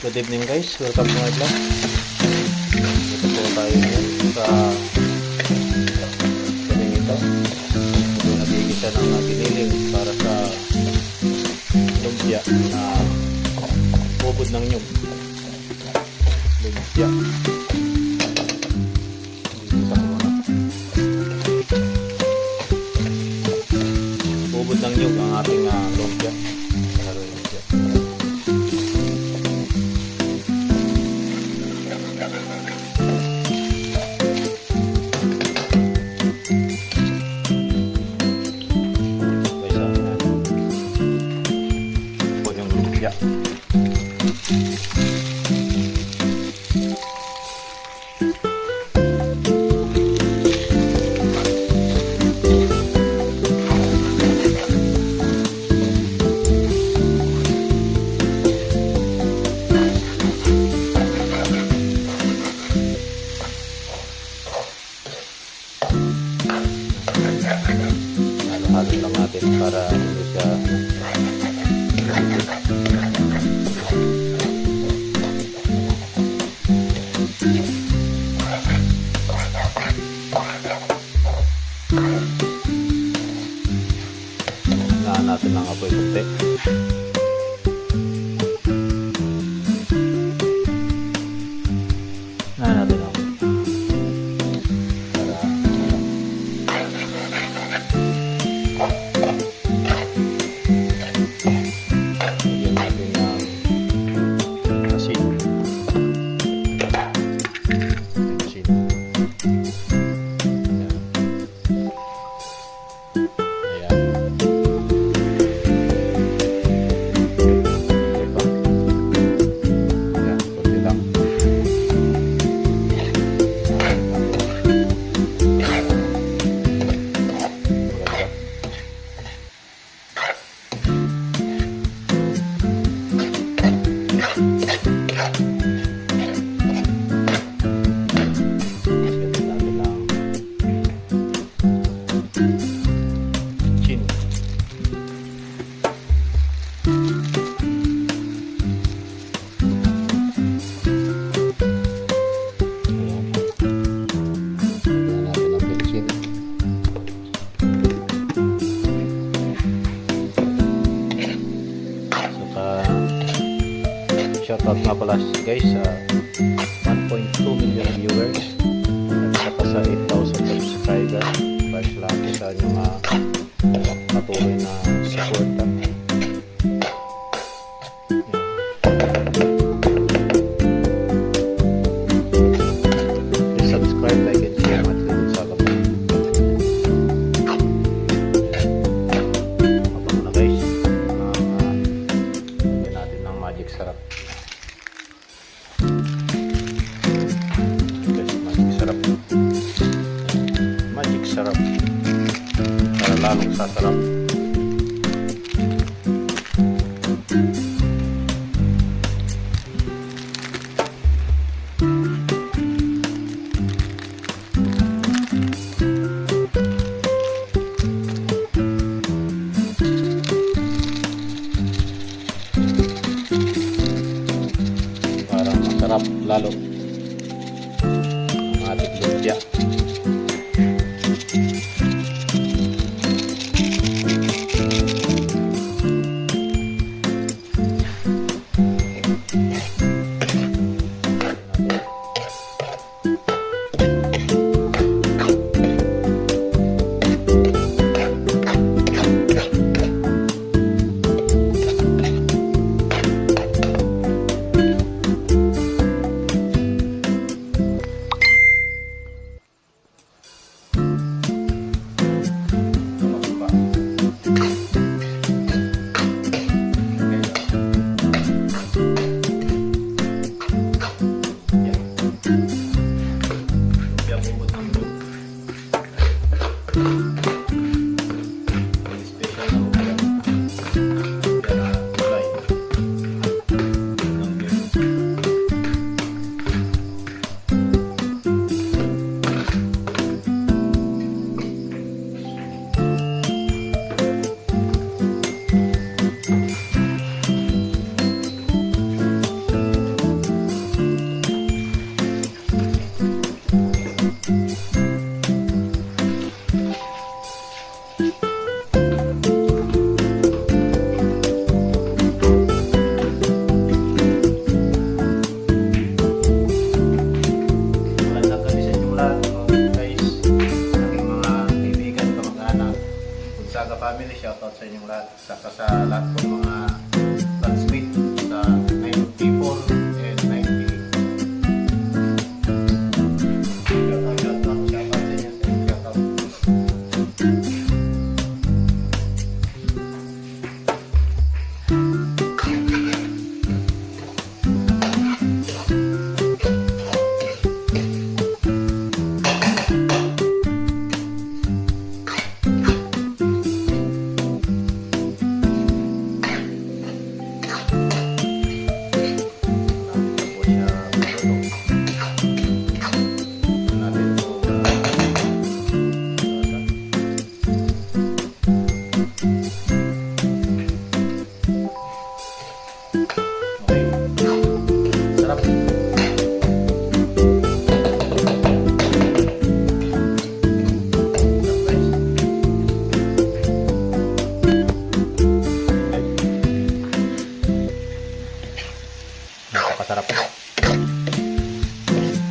Good evening guys, welcome to my vlog. Dito po tayo sa galing ito. Ito nagigisa ng giniling para sa lumpia na bubod ng nyug. Lumpia. Bubod ng nyug ang ating uh, lumpia. Halo-halo lang natin para hindi siya shoutout nga pala guys sa 1.2 lalong sasarap. Para masarap lalo. Пока.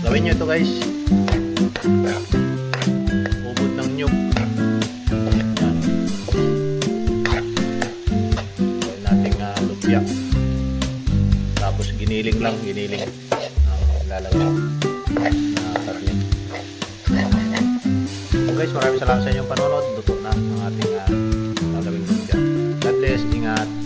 Gawin nyo ito guys. Ubod ng nyug. Gawin natin uh, lumpia. Tapos giniling lang, giniling. Ang lalagay na karne. So guys, maraming salamat sa inyong panonood. Luto na ang ating uh, gagawing lumpia. God bless, ingat.